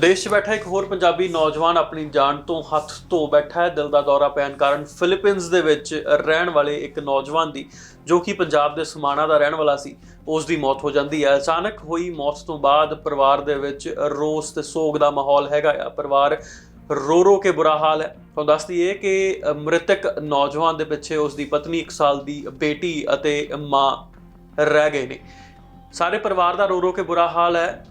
ਵਿਦੇਸ਼ 'ਚ ਬੈਠਾ ਇੱਕ ਹੋਰ ਪੰਜਾਬੀ ਨੌਜਵਾਨ ਆਪਣੀ ਜਾਨ ਤੋਂ ਹੱਥ ਧੋ ਬੈਠਾ ਹੈ। ਦਿਲ ਦਾ ਦੌਰਾ ਪੈਣ ਕਾਰਨ ਫਿਲੀਪੀਨਜ਼ ਦੇ ਵਿੱਚ ਰਹਿਣ ਵਾਲੇ ਇੱਕ ਨੌਜਵਾਨ ਦੀ, ਜੋ ਕਿ ਪੰਜਾਬ ਦੇ ਸਮਾਣਾ ਦਾ ਰਹਿਣ ਵਾਲਾ ਸੀ, ਉਸ ਦੀ ਮੌਤ ਹੋ ਜਾਂਦੀ ਹੈ। ਅਚਾਨਕ ਹੋਈ ਮੌਤ ਤੋਂ ਬਾਅਦ ਪਰਿਵਾਰ ਦੇ ਵਿੱਚ ਰੋਸ ਤੇ ਸੋਗ ਦਾ ਮਾਹੌਲ ਹੈਗਾ ਆ। ਪਰਿਵਾਰ ਰੋ ਰੋ ਕੇ ਬੁਰਾ ਹਾਲ ਹੈ। ਤੁਹਾਨੂੰ ਦੱਸ ਦਈਏ ਕਿ ਮ੍ਰਿਤਕ ਨੌਜਵਾਨ ਦੇ ਪਿੱਛੇ ਉਸ ਦੀ ਪਤਨੀ 1 ਸਾਲ ਦੀ ਬੇਟੀ ਅਤੇ ਮਾਂ ਰਹਿ ਗਏ ਨੇ। ਸਾਰੇ ਪਰਿਵਾਰ ਦਾ ਰੋ ਰੋ ਕੇ ਬੁਰਾ ਹਾਲ ਹੈ।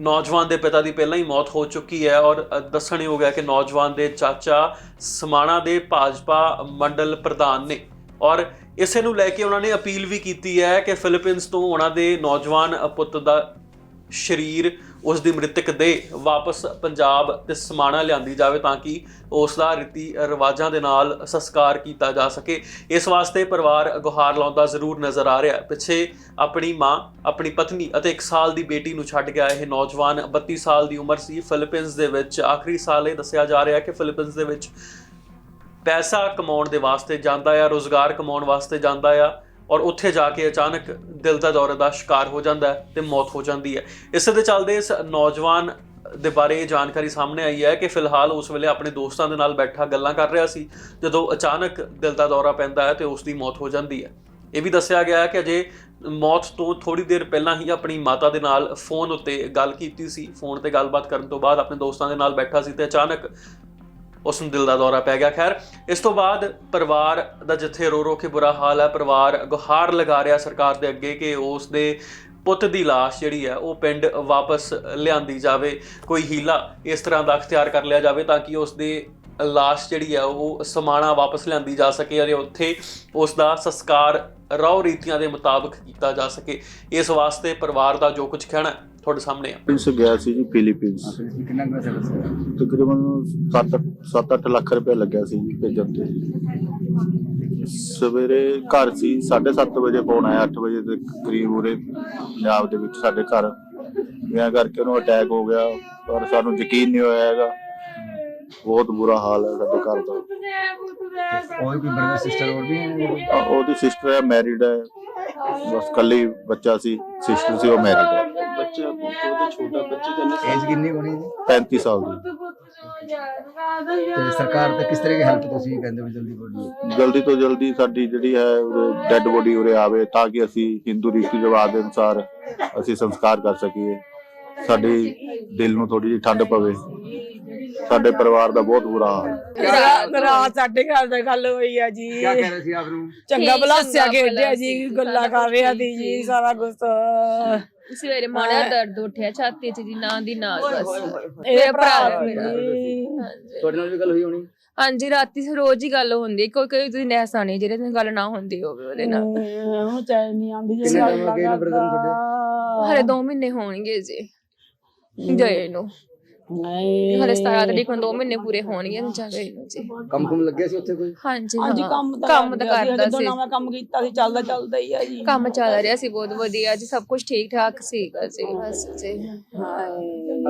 ਨੌਜਵਾਨ ਦੇ ਪਿਤਾ ਦੀ ਪਹਿਲਾਂ ਹੀ ਮੌਤ ਹੋ ਚੁੱਕੀ ਹੈ ਔਰ ਦੱਸਣਯੋਗ ਹੈ ਕਿ ਨੌਜਵਾਨ ਦੇ ਚਾਚਾ ਸਮਾਣਾ ਦੇ ਭਾਜਪਾ ਮੰਡਲ ਪ੍ਰਧਾਨ ਨੇ। ਔਰ ਇਸੇ ਨੂੰ ਲੈ ਕੇ ਉਹਨਾਂ ਨੇ ਅਪੀਲ ਵੀ ਕੀਤੀ ਹੈ ਕਿ ਫਿਲੀਪੀਨਜ਼ ਤੋਂ ਉਹਨਾਂ ਦੇ ਨੌਜਵਾਨ ਪੁੱਤ ਦਾ ਸ਼ਰੀਰ ਉਸ ਦੀ ਮ੍ਰਿਤਕ ਦੇ ਵਾਪਸ ਪੰਜਾਬ ਤੇ ਸਮਾਣਾ ਲਿਆਂਦੀ ਜਾਵੇ ਤਾਂ ਕਿ ਉਸ ਦਾ ਰੀਤੀ ਰਿਵਾਜਾਂ ਦੇ ਨਾਲ ਸੰਸਕਾਰ ਕੀਤਾ ਜਾ ਸਕੇ। ਇਸ ਵਾਸਤੇ ਪਰਿਵਾਰ ਗੁਹਾਰ ਲਾਉਂਦਾ ਜ਼ਰੂਰ ਨਜ਼ਰ ਆ ਰਿਹਾ। ਪਿੱਛੇ ਆਪਣੀ ਮਾਂ, ਆਪਣੀ ਪਤਨੀ ਅਤੇ 1 ਸਾਲ ਦੀ ਬੇਟੀ ਨੂੰ ਛੱਡ ਗਿਆ ਇਹ ਨੌਜਵਾਨ 32 ਸਾਲ ਦੀ ਉਮਰ ਸੀ। ਫਿਲੀਪੀਨਜ਼ ਦੇ ਵਿੱਚ ਆਖਰੀ ਸਾਲ ਇਹ ਦੱਸਿਆ ਜਾ ਰਿਹਾ ਕਿ ਫਿਲੀਪੀਨਜ਼ ਦੇ ਵਿੱਚ ਪੈਸਾ ਕਮਾਉਣ ਦੇ ਵਾਸਤੇ ਜਾਂਦਾ ਆ, ਰੋਜ਼ਗਾਰ ਕਮਾਉਣ ਵਾਸਤੇ ਜਾਂਦਾ ਆ। ਔਰ ਉੱਥੇ ਜਾ ਕੇ ਅਚਾਨਕ ਦਿਲ ਦਾ ਦੌਰੇ ਦਾ ਸ਼ਿਕਾਰ ਹੋ ਜਾਂਦਾ ਹੈ ਤੇ ਮੌਤ ਹੋ ਜਾਂਦੀ ਹੈ। ਇਸੇ ਦੇ ਚੱਲਦੇ ਇਸ ਨੌਜਵਾਨ ਦੇ ਬਾਰੇ ਇਹ ਜਾਣਕਾਰੀ ਸਾਹਮਣੇ ਆਈ ਹੈ ਕਿ ਫਿਲਹਾਲ ਉਸ ਵੇਲੇ ਆਪਣੇ ਦੋਸਤਾਂ ਦੇ ਨਾਲ ਬੈਠਾ ਗੱਲਾਂ ਕਰ ਰਿਹਾ ਸੀ। ਜਦੋਂ ਅਚਾਨਕ ਦਿਲ ਦਾ ਦੌਰਾ ਪੈਂਦਾ ਹੈ ਤੇ ਉਸ ਦੀ ਮੌਤ ਹੋ ਜਾਂਦੀ ਹੈ। ਇਹ ਵੀ ਦੱਸਿਆ ਗਿਆ ਹੈ ਕਿ ਅਜੇ ਮੌਤ ਤੋਂ ਥੋੜੀ ਦੇਰ ਪਹਿਲਾਂ ਹੀ ਆਪਣੀ ਮਾਤਾ ਦੇ ਨਾਲ ਫੋਨ ਉੱਤੇ ਗੱਲ ਕੀਤੀ ਸੀ। ਫੋਨ ਤੇ ਗੱਲਬਾਤ ਕਰਨ ਤੋਂ ਬਾਅਦ ਆਪਣੇ ਦੋਸਤਾਂ ਦੇ ਨਾਲ ਬੈਠਾ ਸੀ ਤੇ ਅਚਾਨਕ ਉਸ ਨੂੰ ਦਿਲ ਦਾ ਦੌਰਾ ਪੈ ਗਿਆ। ਖੈਰ, ਇਸ ਤੋਂ ਬਾਅਦ ਪਰਿਵਾਰ ਦਾ ਜਿੱਥੇ ਰੋ ਰੋ ਕੇ ਬੁਰਾ ਹਾਲ ਹੈ, ਪਰਿਵਾਰ ਗੁਹਾਰ ਲਗਾ ਰਿਹਾ ਸਰਕਾਰ ਦੇ ਅੱਗੇ ਕਿ ਉਸ ਦੇ ਪੁੱਤ ਦੀ ਲਾਸ਼ ਜਿਹੜੀ ਹੈ, ਉਹ ਪਿੰਡ ਵਾਪਸ ਲਿਆਂਦੀ ਜਾਵੇ, ਕੋਈ ਹੀਲਾ ਇਸ ਤਰ੍ਹਾਂ ਦਾ ਅਖਤਿਆਰ ਕਰ ਲਿਆ ਜਾਵੇ ਤਾਂ ਕਿ ਉਸ ਦੇ ਲਾਸ਼ ਜਿਹੜੀ ਹੈ ਉਹ ਸਮਾਣਾ ਵਾਪਸ ਲਿਆਂਦੀ ਜਾ ਸਕੇ ਅਤੇ ਉੱਥੇ ਉਸ ਦਾ ਸੰਸਕਾਰ ਰੌ ਰੀਤੀਆਂ ਦੇ ਮੁਤਾਬਕ ਕੀਤਾ ਜਾ ਸਕੇ। ਇਸ ਵਾਸਤੇ ਪਰਿਵਾਰ ਦਾ ਜੋ ਕੁਝ ਕਹਿਣਾ ਤੁਹਾਡੇ ਸਾਹਮਣੇ ਆ। ਫਿਲੀਪੀਨਸ ਗਿਆ ਸੀ ਜੀ ਫਿਲੀਪੀਨਸ ਕਿੰਨਾ ਪੈਸਾ ਲੱਗਦਾ ਤਕਰੀਬਨ 7-8 ਲੱਖ ਰੁਪਏ ਲੱਗਿਆ ਸੀ ਜੀ ਭੇਜਣ ਤੇ। ਸਵੇਰੇ ਘਰ ਸੀ 7:30 ਵਜੇ ਫੋਨ ਆਇਆ 8 ਵਜੇ ਦੇ ਕਰੀਬ ਉਰੇ ਪੰਜਾਬ ਦੇ ਵਿੱਚ ਸਾਡੇ ਘਰ। ਵਿਆਹ ਕਰਕੇ ਉਹਨੂੰ ਅਟੈਕ ਹੋ ਗਿਆ ਪਰ ਸਾਨੂੰ ਯਕੀਨ ਨਹੀਂ ਹੋਇਆ ਹੈਗਾ। ਬਹੁਤ ਬੁਰਾ ਹਾਲ ਹੈ ਸਾਡੇ ਘਰ ਦਾ। ਹੋਰ ਕੋਈ ਬ੍ਰਦਰ ਸਿਸਟਰ ਹੋਰ ਵੀ ਹੈ ਅ- ਉਹਦੀ ਸਿਸਟਰ ਹੈ ਮੈਰਿਡ ਹੈ। ਬਸ ਕੱਲੀ ਬੱਚਾ ਸੀ ਸਿਸਟਰ ਸੀ ਉਹ ਮੈਰਿਡ ਹੈ। ਬੱਚਾ ਬਹੁਤ ਛੋਟਾ ਬੱਚੇ ਦਾ ਨਾ ਏਜ 35 ਸਾਲ ਦੀ। ਸਰਕਾਰ ਤੱਕ ਕਿਸ ਤਰ੍ਹਾਂ ਦੀ ਹੈਲਪ ਤੁਸੀਂ ਕਹਿੰਦੇ ਹੋ ਜਲਦੀ ਤੋਂ ਜਲਦੀ ਸਾਡੀ ਜਿਹੜੀ ਹੈ ਡੈੱਡ ਬੋਡੀ ਉਰੇ ਆਵੇ ਤਾਂ ਕਿ ਅਸੀਂ ਹਿੰਦੂ ਰੀਤੀ ਰਿਵਾਜ ਦੇ ਅਨੁਸਾਰ ਅਸੀਂ ਸੰਸਕਾਰ ਕਰ ਸਕੀਏ। ਸਾਡੀ ਦਿਲ ਨੂੰ ਥੋੜੀ ਜਿਹੀ ਠੰਡ ਪਵੇ। ਸਾਡੇ ਪਰਿਵਾਰ ਦਾ ਬਹੁਤ ਬੁਰਾ ਹਾਲ। ਹੈ ਰਾਤ ਰਾਤ ਸਾਡੇ ਘਰ ਦਾ ਗੱਲ ਹੋਈ ਆ ਜੀ। ਕੀ ਕਹਿ ਰਹੇ ਸੀ ਆਪ ਨੂੰ? ਚੰਗਾ ਚੰਗਾ ਖੇਡਿਆ ਜੀ ਭਲਾ ਗੱਲਾਂ ਕਰ ਰਿਹਾ ਸੀ ਜੀ ਜੀ। ਸਾਰਾ ਕੁਝ ਸਵੇਰੇ ਮਾੜਾ ਦਰਦ ਉੱਠਿਆ ਛਾਤੀ 'ਚ ਦੀ ਨਾਂ ਦੀ ਨਾਲ ਬਸ। ਇਹ ਭਰਾ। ਤੁਹਾਡੇ ਨਾਲ ਵੀ ਗੱਲ ਹੋਈ ਹੋਣੀ? ਹਾਂਜੀ ਰਾਤੀ ਸੇ ਰੋਜ਼ ਹੀ ਗੱਲ ਹੁੰਦੀ ਹੈ। ਕੋਈ ਕੋਈ ਦਿਨ ਐਸਾ ਨਹੀਂ ਜਿਹੜੇ ਦਿਨ ਗੱਲ ਨਾ ਹੁੰਦੀ ਹੋਵੇ ਉਹਦੇ ਨਾਲ। ਉਹ ਚੈਨ ਨਹੀਂ ਆਉਂਦੀ ਕਿੰਨੇ time ਹੋ ਗਏ ਨੇ brother ਨੂੰ ਹਲੇ 2 ਮਹੀਨੇ ਹੋਣਗੇ ਜੀ ਗਏ ਨੂੰ। ਨਹੀਂ ਹਲੇ 17 ਤਰੀਕ ਨੂੰ 2 ਮਹੀਨੇ ਪੂਰੇ ਹੋਣਗੇ ਜਾ ਗਏ ਨੂੰ ਜੀ। ਕੰਮ ਕੁਮ ਲੱਗਿਆ ਸੀ ਉੱਥੇ ਕੋਈ? ਹਾਂਜੀ ਹਾਂਜੀ ਹਾਂ। ਕੰਮ ਤਾਂ ਕੰਮ ਤਾਂ ਕਰਦਾ ਜਦੋਂ ਸੀ। ਨਵਾਂ ਕੰਮ ਕੀਤਾ ਸੀ ਚੱਲਦਾ ਚੱਲਦਾ ਹੀ ਆ ਜੀ। ਕੰਮ ਚੱਲ ਰਿਹਾ ਸੀ ਬਹੁਤ ਵਧੀਆ ਜੀ ਸਭ ਕੁਝ ਠੀਕ ਠਾਕ ਸੀਗਾ ਜੀ ਬਸ ਜੀ।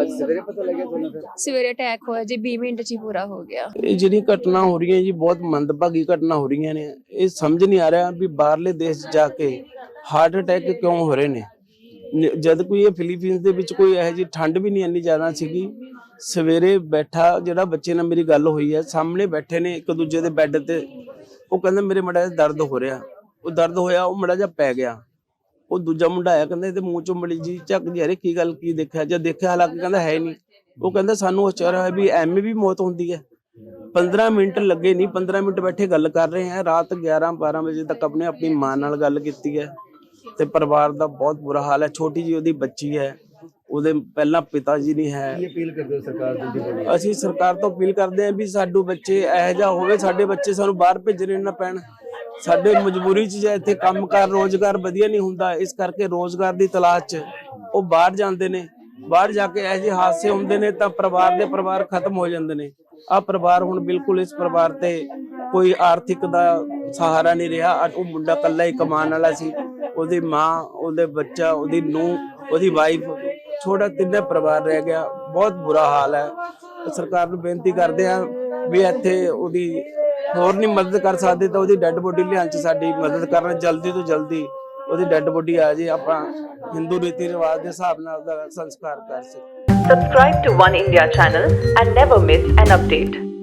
ਅੱਜ ਸਵੇਰੇ ਪਤਾ ਲੱਗਿਆ ਤੁਹਾਨੂੰ ਫਿਰ? ਸਵੇਰੇ ਅਟੈਕ ਹੋਇਆ ਜੀ 20 ਮਿੰਟ 'ਚ ਹੀ ਪੂਰਾ ਹੋ ਗਿਆ। ਇਹ ਜਿਹੜੀ ਘਟਨਾ ਹੋ ਰਹੀਆਂ ਜੀ ਬਹੁਤ ਮੰਦਭਾਗੀ ਘਟਨਾ ਹੋ ਰਹੀਆਂ ਨੇ। ਇਹ ਸਮਝ ਨਹੀਂ ਆ ਰਿਹਾ ਵੀ ਬਾਹਰਲੇ ਦੇਸ਼ 'ਚ ਜਾ ਕੇ ਹਾਰਟ ਅਟੈਕ ਕਿਉਂ ਹੋ ਰਹੇ ਨ- ਜਦ ਕੋਈ ਇਹ ਫਿਲੀਪੀਨਸ ਦੇ ਵਿੱਚ ਕੋਈ ਇਹੋ ਜਿਹੀ ਠੰਡ ਵੀ ਨਹੀਂ ਇੰਨੀ ਜ਼ਿਆਦਾ ਸੀਗੀ, ਸਵੇਰੇ ਬੈਠਾ ਜਿਹੜਾ ਬੱਚੇ ਨਾਲ ਮੇਰੀ ਗੱਲ ਹੋਈ ਹੈ, ਸਾਹਮਣੇ ਬੈਠੇ ਨੇ ਇੱਕ ਦੂਜੇ ਦੇ ਬੈੱਡ ਤੇ, ਉਹ ਕਹਿੰਦਾ ਮੇਰੇ ਮੜਾ ਦਰਦ ਹੋ ਰਿਹਾ। ਉਹ ਦਰਦ ਹੋਇਆ, ਉਹ ਮੜਾ ਜਿਹਾ ਪੈ ਗਿਆ। ਉਹ ਦੂਜਾ ਮੁੰਡਾ ਆਇਆ, ਕਹਿੰਦਾ ਇਹਦੇ ਮੂੰਹ ਚੋਂ ਮੜੀ ਜੀ ਝੱਕ ਜੀ, ਅਰੇ ਕੀ ਗੱਲ, ਕੀ ਦੇਖਿਆ? ਜਾਂ ਦੇਖਿਆ, ਹਾਲਾਂਕਿ ਕਹਿੰਦਾ ਹੈ ਨਹੀਂ। ਉਹ ਕਹਿੰਦਾ ਸਾਨੂੰ ਅਚਾਰ ਹੋਇਆ ਵੀ ਐਵੇਂ ਵੀ ਮੌਤ ਹੁੰਦੀ ਹੈ। 15 ਮਿੰਟ ਲੱਗੇ ਨਹੀਂ 15 ਮਿੰਟ ਬੈਠੇ ਗੱਲ ਕਰ ਰਹੇ ਹਾਂ। ਰਾਤ 11 12 ਵਜੇ ਤੱਕ ਆਪਣੇ, ਆਪਣੀ ਮਾਂ ਨਾਲ ਗੱਲ ਕੀਤੀ ਹੈ। ਤੇ ਪਰਿਵਾਰ ਦਾ ਬਹੁਤ ਬੁਰਾ ਹਾਲ ਹੈ। ਛੋਟੀ ਜੀ ਉਹਦੀ ਬੱਚੀ ਹੈ। ਉਹਦੇ ਪਹਿਲਾਂ ਪਿਤਾ ਜੀ ਨਹੀਂ ਹੈ। ਕੀ ਅਪੀਲ ਕਰਦੇ ਹੋ ਸਰਕਾਰ ਬੋਡੀ ਅਸੀਂ ਸਰਕਾਰ ਤੋਂ ਅਪੀਲ ਕਰਦੇ ਹਾਂ ਵੀ ਸਾਡੂ ਬੱਚੇ ਇਹੋ ਜਿਹਾ ਹੋਵੇ ਸਾਡੇ ਬੱਚੇ ਸਾਨੂੰ ਬਾਹਰ ਭੇਜਣੇ ਨਾ ਪੈਣ। ਸਾਡੇ ਮਜਬੂਰੀ 'ਚ ਜੇ ਇੱਥੇ ਕੰਮਕਾਰ ਰੋਜ਼ਗਾਰ ਵਧੀਆ ਨਹੀਂ ਹੁੰਦਾ। ਇਸ ਕਰਕੇ ਰੋਜ਼ਗਾਰ ਦੀ ਤਲਾਸ਼ 'ਚ ਉਹ ਬਾਹਰ ਜਾਂਦੇ ਨੇ। ਬਾਹਰ ਜਾ ਕੇ ਇਹੋ ਜਿਹੇ ਹਾਦਸੇ ਹੁੰਦੇ ਨੇ ਤਾਂ ਪਰਿਵਾਰ ਦੇ ਪਰਿਵਾਰ ਖਤਮ ਹੋ ਜਾਂਦੇ ਨੇ। ਆ ਪਰਿਵਾਰ ਹੁਣ ਬਿਲਕੁਲ ਇਸ ਪਰਿਵਾਰ ਤੇ ਕੋਈ ਆਰਥਿਕ ਦਾ ਸਹਾਰਾ ਨਹੀਂ ਰਿਹਾ। ਉਹ ਮੁੰਡਾ ਕੱਲਾ ਹੀ ਕਮਾਉਣ ਵਾਲਾ ਸੀ। ਉਹਦੀ ਮਾਂ, ਉਹਦੇ ਬੱਚਾ, ਉਹਦੀ ਨੂੰਹ, ਉਹਦੀ ਵਾਈਫ ਛੋਟਾ ਤਿੰਨੇ ਪਰਿਵਾਰ ਰਹਿ ਗਿਆ। ਬਹੁਤ ਬੁਰਾ ਹਾਲ ਹੈ। ਸਰਕਾਰ ਨੂੰ ਬੇਨਤੀ ਕਰਦੇ ਆ ਵੀ ਇੱਥੇ ਉਹਦੀ ਹੋਰ ਨਹੀਂ ਮਦਦ ਕਰ ਸਕਦੇ ਤਾਂ ਉਹਦੀ ਡੈੱਡ ਬੋਡੀ ਲਿਆਉਣ ਚ ਸਾਡੀ ਮਦਦ ਕਰਨ, ਜਲਦੀ ਤੋਂ ਜਲਦੀ ਉਹਦੀ ਡੈੱਡ ਬੋਡੀ ਆ ਜੇ, ਆਪਾਂ ਹਿੰਦੂ ਰੀਤੀ ਰਿਵਾਜ ਦੇ ਹਿਸਾਬ ਨਾਲ ਉਹਦਾ ਸੰਸਕਾਰ ਕਰ ਸਕੀਏ। Subscribe to One India channel and never miss an update.